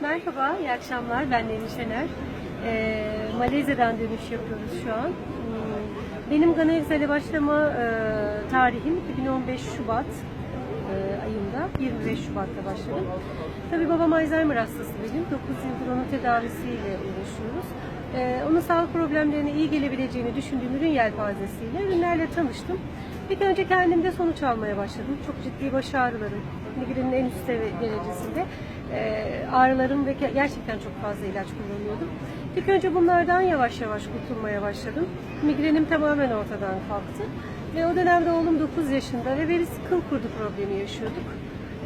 Merhaba, iyi akşamlar. Ben Nevin Şener. Ee, Malezya'dan dönüş yapıyoruz şu an. Hmm, Benim Gana Excel'e başlama e, tarihim 2015 Şubat e, ayında. 25 Şubat'ta başladım. Tabii babam Alzheimer hastası benim. 9 yıldır onun tedavisiyle uğraşıyoruz. Ee, onun sağlık problemlerine iyi gelebileceğini düşündüğüm ürün yelpazesiyle ürünlerle tanıştım. İlk önce kendimde sonuç almaya başladım. Çok ciddi baş ağrılarım, migrinin en üst derecesinde e, ağrılarım ve ge- gerçekten çok fazla ilaç kullanıyordum. İlk önce bunlardan yavaş yavaş kurtulmaya başladım. Migrenim tamamen ortadan kalktı. Ve o dönemde oğlum 9 yaşında ve verisi kıl kurdu problemi yaşıyorduk.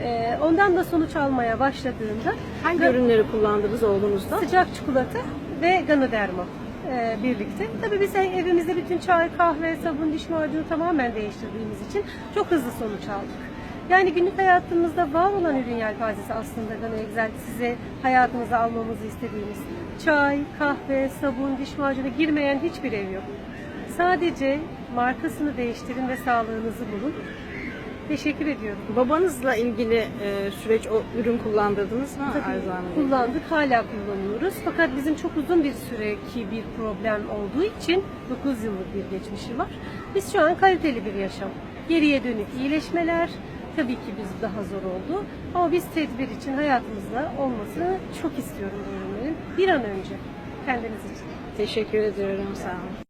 E, ondan da sonuç almaya başladığımda Hangi ürünleri kullandınız oğlunuzda? sıcak çikolata ve Ganoderma e, birlikte. Tabii biz evimizde bütün çay, kahve, sabun, diş macunu tamamen değiştirdiğimiz için çok hızlı sonuç aldık. Yani günlük hayatımızda var olan ürün yelpazesi aslında Gano Excel size hayatınıza almamızı istediğimiz. Çay, kahve, sabun, diş macunu girmeyen hiçbir ev yok. Sadece markasını değiştirin ve sağlığınızı bulun. Teşekkür ediyorum. Babanızla ilgili e, süreç o ürün kullandırdınız mı? Tabii kullandık, hala kullanıyoruz. Fakat bizim çok uzun bir süreki bir problem olduğu için 9 yıllık bir geçmişi var. Biz şu an kaliteli bir yaşam. Geriye dönük iyileşmeler tabii ki biz daha zor oldu. Ama biz tedbir için hayatımızda olmasını çok istiyorum bu ürünlerin. Bir an önce kendiniz için. Teşekkür ediyorum. Sağ olun.